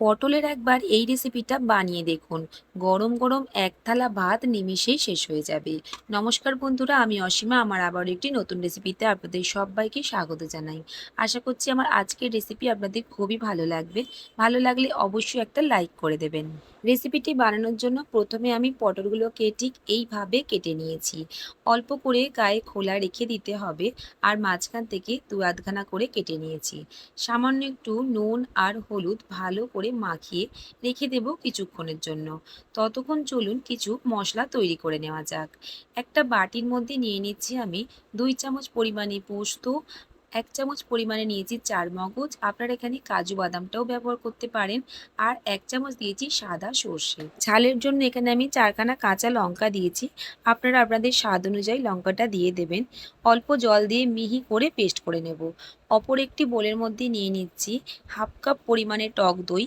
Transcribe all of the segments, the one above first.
পটলের একবার এই রেসিপিটা বানিয়ে দেখুন। গরম গরম এক থালা ভাত নিমিষেই শেষ হয়ে যাবে। নমস্কার বন্ধুরা, আমি অসীমা। আমার আবার একটি নতুন রেসিপিতে আপনাদের সবাইকে স্বাগত জানাই। আশা করছি আমার আজকের রেসিপি আপনাদের খুবই ভালো লাগবে। ভালো লাগলে অবশ্যই একটা লাইক করে দেবেন। রেসিপিটি বানানোর জন্য প্রথমে আমি পটলগুলোকে ঠিক এইভাবে কেটে নিয়েছি। অল্প করে গায়ে খোলা রেখে দিতে হবে আর মাঝখান থেকে দু আধখানা করে কেটে নিয়েছি। সামান্য একটু নুন আর হলুদ ভালো করে মাখিয়ে রেখে দেব কিছুক্ষণের জন্য। ততক্ষণ চলুন কিছু মশলা তৈরি করে নেওয়া যাক। একটা বাটির মধ্যে নিয়ে নিচ্ছি আমি দুই চামচ পরিমাণে পোস্ত এক চামচ পরিমাণে নিয়েছি চার মগজ। আপনারা এখানে কাজু বাদামটাও ব্যবহার করতে পারেন। আর এক চামচ দিয়েছি সাদা সর্ষে। ঝালের জন্য এখানে আমি চারখানা কাঁচা লঙ্কা দিয়েছি। আপনারা আপনাদের স্বাদ অনুযায়ী লঙ্কাটা দিয়ে দেবেন। অল্প জল দিয়ে মিহি করে পেস্ট করে নেব। অপর একটি বোলের মধ্যে নিয়ে নিচ্ছি হাফ কাপ পরিমাণে টক দই।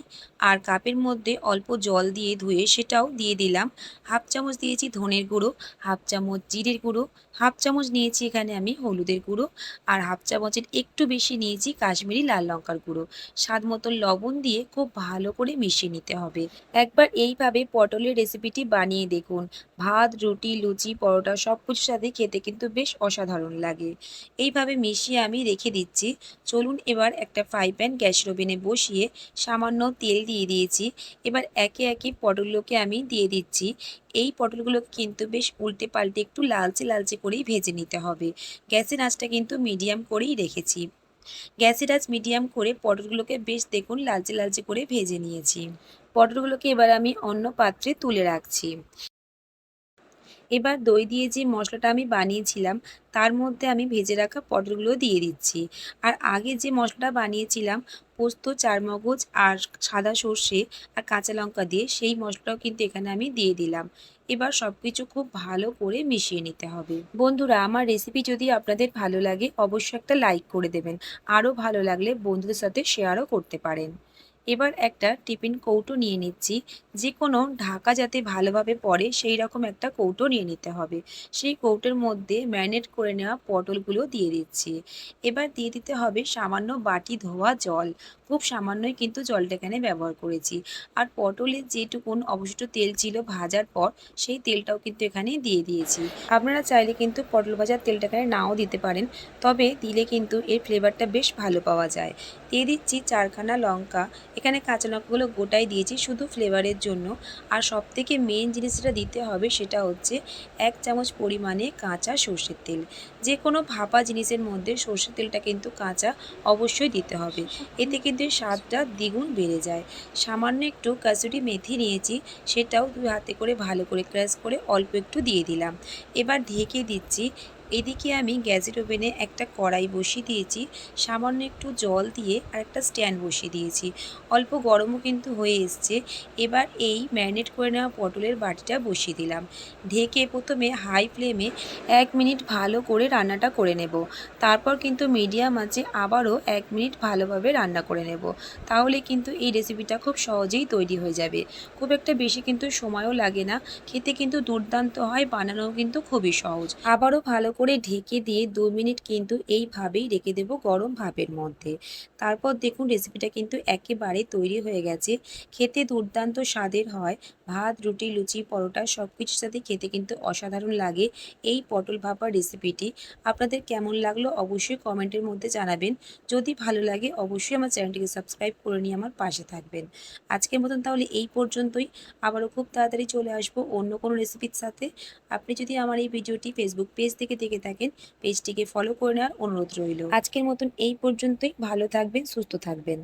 আর কাপের মধ্যে অল্প জল দিয়ে ধুয়ে সেটাও দিয়ে দিলাম। হাফ চামচ দিয়েছি ধনের গুঁড়ো, হাফ চামচ জিরের গুঁড়ো, হাফ চামচ নিয়েছি এখানে আমি হলুদের গুঁড়ো। আর হাফ চামচের একটু বেশি নিয়েছি কাশ্মীরি লাল লঙ্কার গুঁড়ো। স্বাদ মতো লবণ দিয়ে খুব ভালো করে মিশিয়ে নিতে হবে। একবার এইভাবে পটলের রেসিপিটি বানিয়ে দেখুন। ভাত, রুটি, লুচি, পরোটা সব কিছুর সাথে খেতে কিন্তু বেশ অসাধারণ লাগে। এইভাবে মিশিয়ে আমি রেখে দিচ্ছি। চলুন এবার একটা ফ্রাই প্যান গ্যাসের ওভেনে বসিয়ে সামান্য তেল দিয়ে দিয়েছি। এবার একে একে পটলগুলোকে আমি দিয়ে দিচ্ছি। এই পটলগুলোকে কিন্তু বেশ উল্টে পাল্টে একটু লালচে লালচে করেই ভেজে নিতে হবে। গ্যাসের আঁচটা কিন্তু মিডিয়াম করেই রেখেছি। গ্যাসের আঁচ মিডিয়াম করে পটলগুলোকে বেশ দেখুন লালচে লালচে করে ভেজে নিয়েছি। পটলগুলোকে এবার আমি অন্য পাত্রে তুলে রাখছি। এবার দই দিয়ে যে মশলাটা আমি বানিয়েছিলাম, তার মধ্যে আমি ভেজে রাখা পটলগুলো দিয়ে দিচ্ছি। আর আগে যে মশলাটা বানিয়েছিলাম, পোস্ত, চারমগজ আর সাদা সর্ষে আর কাঁচা লঙ্কা দিয়ে, সেই মশলাটাও কিন্তু এখানে আমি দিয়ে দিলাম। এবার সব কিছু খুব ভালো করে মিশিয়ে নিতে হবে। বন্ধুরা, আমার রেসিপি যদি আপনাদের ভালো লাগে, অবশ্যই একটা লাইক করে দেবেন। আরও ভালো লাগলে বন্ধুদের সাথে শেয়ারও করতে পারেন। এবার একটা টিফিন কৌটো নিয়ে নিচ্ছি। যে কোনো ঢাকা যাতে ভালোভাবে পড়ে সেই রকম একটা কৌটো নিয়ে নিতে হবে। সেই কৌটোর মধ্যে ম্যারিনেট করে নেওয়া পটলগুলো দিয়ে দিচ্ছি। এবার দিয়ে দিতে হবে সামান্য বাটি ধোয়া জল। খুব সামান্যই কিন্তু জলটা এখানে ব্যবহার করেছি। আর পটলের যেটুকুন অবশিষ্ট তেল ছিল ভাজার পর, সেই তেলটাও কিন্তু এখানে দিয়ে দিয়েছি। আপনারা চাইলে কিন্তু পটল ভাজার তেলটা এখানে নাও দিতে পারেন। তবে দিলে কিন্তু এর ফ্লেভারটা বেশ ভালো পাওয়া যায়। দিয়ে দিচ্ছি চারখানা লঙ্কা। এখানে কাঁচা লঙ্কাগুলো গোটাই দিয়েছি শুধু ফ্লেভারের জন্য। আর সব থেকে মেন জিনিস যেটা দিতে হবে সেটা হচ্ছে এক চামচ পরিমাণে কাঁচা সর্ষের তেল। যে কোনো ভাপা জিনিসের মধ্যে সর্ষের তেলটা কিন্তু কাঁচা অবশ্যই দিতে হবে। এতে কিন্তু স্বাদটা দ্বিগুণ বেড়ে যায়। সামান্য একটু কাসুরি মেথি নিয়েছি, সেটাও দুই হাতে করে ভালো করে ক্রাশ করে অল্প একটু দিয়ে দিলাম। এবার ঢেকে দিচ্ছি এদিকে আমি গ্যাসের ওভেনে একটা কড়াই বসিয়ে দিয়েছি, সামান্য একটু জল দিয়ে আর একটা স্ট্যান্ড বসিয়ে দিয়েছি। অল্প গরমও কিন্তু হয়ে এসছে। এবার এই ম্যারিনেট করে নেওয়া পটলের বাটিটা বসিয়ে দিলাম। ঢেকে প্রথমে হাই ফ্লেমে এক মিনিট ভালো করে রান্নাটা করে নেব। তারপর কিন্তু মিডিয়াম আছে আবারও এক মিনিট ভালোভাবে রান্না করে নেব। তাহলে কিন্তু এই রেসিপিটা খুব সহজেই তৈরি হয়ে যাবে। খুব একটা বেশি কিন্তু সময়ও লাগে না। খেতে কিন্তু দুর্দান্ত হয়, বানানোও কিন্তু খুবই সহজ। আবারও ভালো করে ঢেকে দিয়ে দু মিনিট কিন্তু এইভাবেই রেখে দেবো গরম ভাপের মধ্যে। তারপর দেখুন রেসিপিটা কিন্তু একেবারে তৈরি হয়ে গেছে। খেতে দুর্দান্ত স্বাদের হয়। ভাত, রুটি, লুচি, পরোটা সব কিছুর সাথে খেতে কিন্তু অসাধারণ লাগে এই পটল ভাপার রেসিপিটি আপনাদের কেমন লাগল অবশ্যই কমেন্টের মধ্যে জানাবেন। যদি ভালো লাগে অবশ্যই আমার চ্যানেলটিকে সাবস্ক্রাইব করে নিয়ে আমার পাশে থাকবেন। আজকের মতন তাহলে এই পর্যন্তই। আবারও খুব তাড়াতাড়ি চলে আসব অন্য কোনো রেসিপির সাথে। আপনি যদি আমার এই ভিডিওটি ফেসবুক পেজ থেকে দেখে থাকেন, পেজটিকে ফলো করে নেওয়ার অনুরোধ রইল। আজকের মতন এই পর্যন্তই। ভালো থাকবেন, সুস্থ থাকবেন।